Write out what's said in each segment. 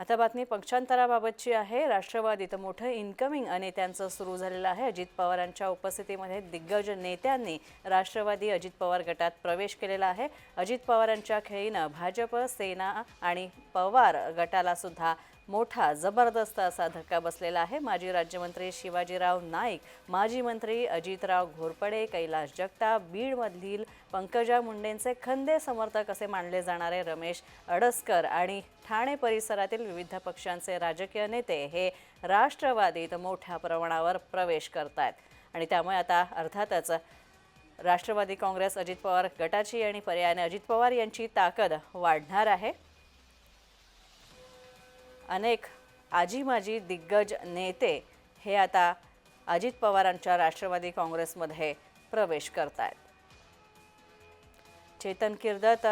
आता बातमी पक्षांतराबाबतची आहे. राष्ट्रवादीत मोठं इन्कमिंग नेत्यांचं सुरू झालेलं आहे. अजित पवारांच्या उपस्थितीमध्ये दिग्गज नेत्यांनी राष्ट्रवादी अजित पवार गटात प्रवेश केलेला आहे. अजित पवारांच्या खेळीनं भाजप सेना आणि पवार गटाला सुद्धा मोठा जबरदस्त असा धक्का बसलेला आहे. माजी राज्यमंत्री शिवाजीराव नाईक माजी मंत्री अजितराव घोरपडे कैलाश जगताप बीडमधील पंकजा मुंडेंचे खंदे समर्थक असे मानले जाणारे रमेश अडसकर आणि ठाणे परिसरातील विविध पक्षांचे राजकीय नेते हे राष्ट्रवादीत मोठ्या प्रमाणावर प्रवेश करत आहेत आणि त्यामुळे आता अर्थातच राष्ट्रवादी काँग्रेस अजित पवार गटाची आणि पर्यायाने अजित पवार यांची ताकद वाढणार आहे. अनेक आजी माजी दिग्गज नेते हे आता अजित पवारांच्या राष्ट्रवादी काँग्रेसमध्ये प्रवेश करत आहेत चेतन किर्दत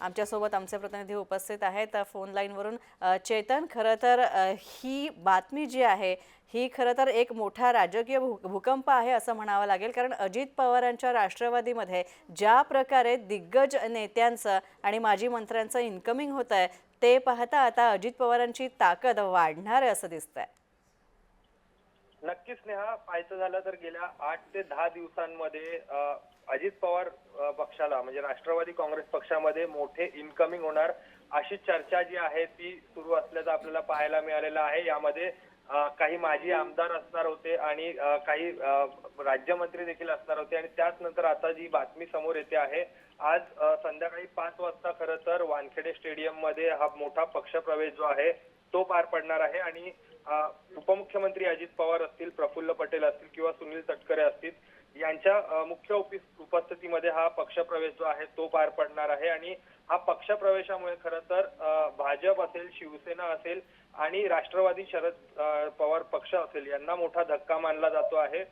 आमच्यासोबत आमचे प्रतिनिधी उपस्थित आहेत. फोन लाईनवरून चेतन. खरं तर ही बातमी जी आहे ही खरं तर एक मोठा राजकीय भूकंप आहे असं म्हणावं लागेल. कारण अजित पवारांच्या राष्ट्रवादीमध्ये ज्या प्रकारे दिग्गज नेत्यांचं आणि माजी मंत्र्यांचं इन्कमिंग होत आहे ते पाहता आता अजित पवारांची ताकद वाढणार आहे असं दिसतंय. नक्कीच नेहा. पाहायचं झालं तर गेल्या आठ ते दहा दिवसांमध्ये अजित पवार पक्षाला म्हणजे राष्ट्रवादी काँग्रेस पक्षामध्ये मोठे इन्कमिंग होणार अशी चर्चा जी आहे ती सुरू असल्याचं आपल्याला पाहायला मिळालेलं आहे. यामध्ये काही माजी आमदार असणार होते आणि काही राज्यमंत्री देखील असणार होते. आणि त्याच नंतर आता जी बातमी समोर येते आहे आज संध्याकाळी पाच वाजता खरं तर वानखेडे स्टेडियममध्ये हा मोठा पक्षप्रवेश जो आहे तो पार पडणार आहे. आणि उपमुख्यमंत्री अजित पवार असतील प्रफुल्ल पटेल असतील किंवा सुनील तटकरे असतील यांच्या मुख्य उपस्थितीमध्ये हा पक्षप्रवेश जो आहे तो पार पडणार आहे आणि हा पक्षप्रवेशामुळे खरं तर भाजप असेल शिवसेना असेल आणि राष्ट्रवादी शरद पवार पक्ष असेल यांना मोठा धक्का मानला जातो आहे.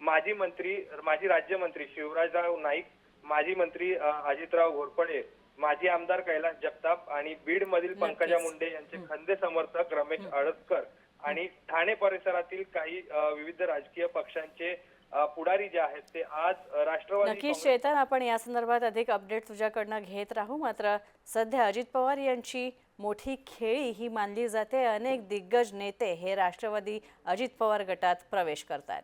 माजी मंत्री माजी राज्यमंत्री शिवराजराव नाईक माजी मंत्री अजितराव घोरपडे माजी आमदार कैलास जगताप आणि बीड मधील पंकजा. मुंडे यांचे खंदे समर्थक रमेश अडसकर आणि ठाणे परिसरातील काही विविध राजकीय पक्षांचे पुढारी जे आहेत ते आज राष्ट्रवादी नक्कीच चेतन आपण या संदर्भात अधिक अपडेट तुझ्याकडनं घेत राहू. मात्र सध्या अजित पवार यांची मोठी खेळी ही मानली जाते. अनेक दिग्गज नेते हे राष्ट्रवादी अजित पवार गटात प्रवेश करतात